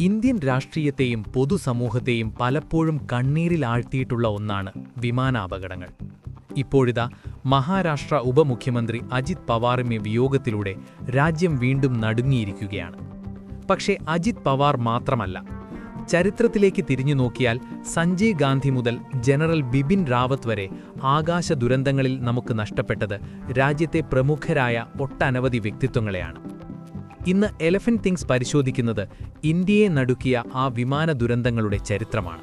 Indian രാഷ്ട്രീയത്തെയും പൊതുസമൂഹത്തെയും പലപ്പോഴും കണ്ണീരിൽ ആഴ്ത്തിയിട്ടുള്ള ഒന്നാണ് വിമാനാപകടങ്ങൾ. ഇപ്പോഴിതാ മഹാരാഷ്ട്ര ഉപമുഖ്യമന്ത്രി അജിത് പവാറിന്റെ വിയോഗത്തിലൂടെ രാജ്യം വീണ്ടും നടുങ്ങിയിരിക്കുകയാണ്. പക്ഷേ അജിത് പവാർ മാത്രമല്ല. ചരിത്രത്തിലേക്ക് തിരിഞ്ഞു നോക്കിയാൽ സഞ്ജയ് ഗാന്ധി മുതൽ ജനറൽ ബിപിൻ റാവത്ത് വരെ ആകാശ ദുരന്തങ്ങളിൽ നമുക്ക് നഷ്ടപ്പെട്ടത് രാജ്യത്തെ പ്രമുഖരായ ഒട്ടനവധി വ്യക്തിത്വങ്ങളെയാണ്. ഇന്ന് എലഫന്റ് തിങ്സ് പരിശോധിക്കുന്നത് ഇന്ത്യയെ നടുക്കിയ ആ വിമാന ദുരന്തങ്ങളുടെ ചരിത്രമാണ്.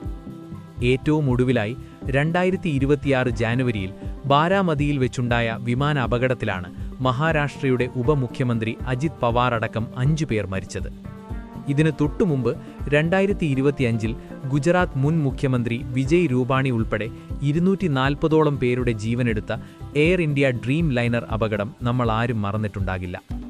ഏറ്റവും ഒടുവിലായി രണ്ടായിരത്തി ഇരുപത്തിയാറ് ജാനുവരിയിൽ ബാരാമതിയിൽ വെച്ചുണ്ടായ വിമാന അപകടത്തിലാണ് മഹാരാഷ്ട്രയുടെ ഉപമുഖ്യമന്ത്രി അജിത് പവാർ അടക്കം അഞ്ചു പേർ മരിച്ചത്. ഇതിന് തൊട്ടുമുമ്പ് രണ്ടായിരത്തി ഇരുപത്തിയഞ്ചിൽ ഗുജറാത്ത് മുൻ മുഖ്യമന്ത്രി വിജയ് രൂപാണി ഉൾപ്പെടെ ഇരുന്നൂറ്റി നാൽപ്പതോളം പേരുടെ ജീവനെടുത്ത എയർ ഇന്ത്യ ഡ്രീം ലൈനർ അപകടം നമ്മൾ ആരും മറന്നിട്ടുണ്ടാകില്ല.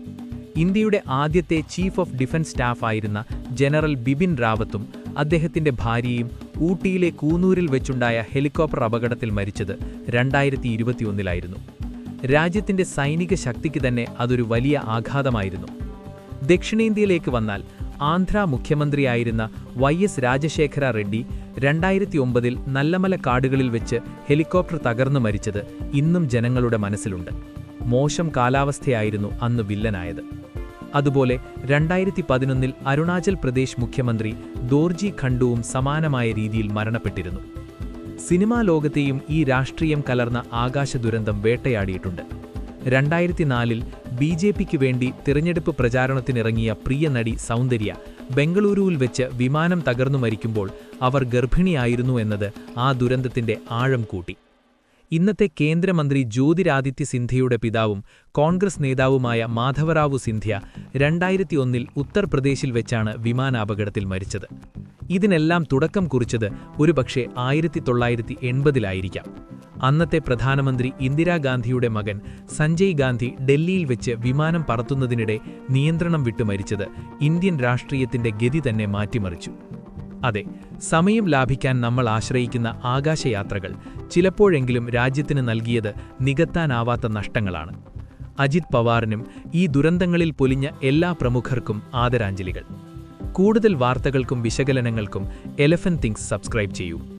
ഇന്ത്യയുടെ ആദ്യത്തെ ചീഫ് ഓഫ് ഡിഫൻസ് സ്റ്റാഫായിരുന്ന ജനറൽ ബിപിൻ റാവത്തും അദ്ദേഹത്തിന്റെ ഭാര്യയും ഊട്ടിയിലെ കൂന്നൂരിൽ വെച്ചുണ്ടായ ഹെലികോപ്റ്റർ അപകടത്തിൽ മരിച്ചത് രണ്ടായിരത്തി ഇരുപത്തിയൊന്നിലായിരുന്നു രാജ്യത്തിന്റെ സൈനിക ശക്തിക്ക് തന്നെ അതൊരു വലിയ ആഘാതമായിരുന്നു. ദക്ഷിണേന്ത്യയിലേക്ക് വന്നാൽ ആന്ധ്ര മുഖ്യമന്ത്രിയായിരുന്ന വൈ എസ് രാജശേഖര റെഡ്ഡി രണ്ടായിരത്തി ഒമ്പതിൽ നല്ലമല കാടുകളിൽ വെച്ച് ഹെലികോപ്റ്റർ തകർന്നു മരിച്ചത് ഇന്നും ജനങ്ങളുടെ മനസ്സിലുണ്ട്. മോശം കാലാവസ്ഥയായിരുന്നു അന്ന് വില്ലനായത്. അതുപോലെ രണ്ടായിരത്തി പതിനൊന്നിൽ അരുണാചൽ പ്രദേശ് മുഖ്യമന്ത്രി ദോർജി ഖണ്ഡുവും സമാനമായ രീതിയിൽ മരണപ്പെട്ടിരുന്നു. സിനിമാ ലോകത്തെയും ഈ രാഷ്ട്രീയം കലർന്ന ആകാശ ദുരന്തം വേട്ടയാടിയിട്ടുണ്ട്. രണ്ടായിരത്തി നാലിൽ ബി ജെ പിക്ക് വേണ്ടി തിരഞ്ഞെടുപ്പ് പ്രചാരണത്തിനിറങ്ങിയ പ്രിയ നടി സൗന്ദര്യ ബംഗളൂരുവിൽ വെച്ച് വിമാനം തകർന്നു മരിക്കുമ്പോൾ അവർ ഗർഭിണിയായിരുന്നു എന്നത് ആ ദുരന്തത്തിന്റെ ആഴം കൂട്ടി. ഇന്നത്തെ കേന്ദ്രമന്ത്രി ജ്യോതിരാദിത്യ സിന്ധ്യയുടെ പിതാവും കോൺഗ്രസ് നേതാവുമായ മാധവറാവു സിന്ധ്യ രണ്ടായിരത്തി ഒന്നിൽ ഉത്തർപ്രദേശിൽ വെച്ചാണ് വിമാനാപകടത്തിൽ മരിച്ചത്. ഇതിനെല്ലാം തുടക്കം കുറിച്ചത് ഒരുപക്ഷെ ആയിരത്തി തൊള്ളായിരത്തി എൺപതിലായിരിക്കാം അന്നത്തെ പ്രധാനമന്ത്രി ഇന്ദിരാഗാന്ധിയുടെ മകൻ സഞ്ജയ് ഗാന്ധി ഡൽഹിയിൽ വെച്ച് വിമാനം പറത്തുന്നതിനിടെ നിയന്ത്രണം വിട്ടു മരിച്ചത് ഇന്ത്യൻ രാഷ്ട്രീയത്തിന്റെ ഗതി തന്നെ മാറ്റിമറിച്ചു. അതെ സമയം ലാഭിക്കാൻ നമ്മൾ ആശ്രയിക്കുന്ന ആകാശയാത്രകൾ ചിലപ്പോഴെങ്കിലും രാജ്യത്തിന് നൽകിയത് നികത്താനാവാത്ത നഷ്ടങ്ങളാണ്. അജിത് പവാറിനും ഈ ദുരന്തങ്ങളിൽ പൊലിഞ്ഞ എല്ലാ പ്രമുഖർക്കും ആദരാഞ്ജലികൾ. കൂടുതൽ വാർത്തകൾക്കും വിശകലനങ്ങൾക്കും എലഫൻ തിങ്സ് സബ്സ്ക്രൈബ് ചെയ്യൂ.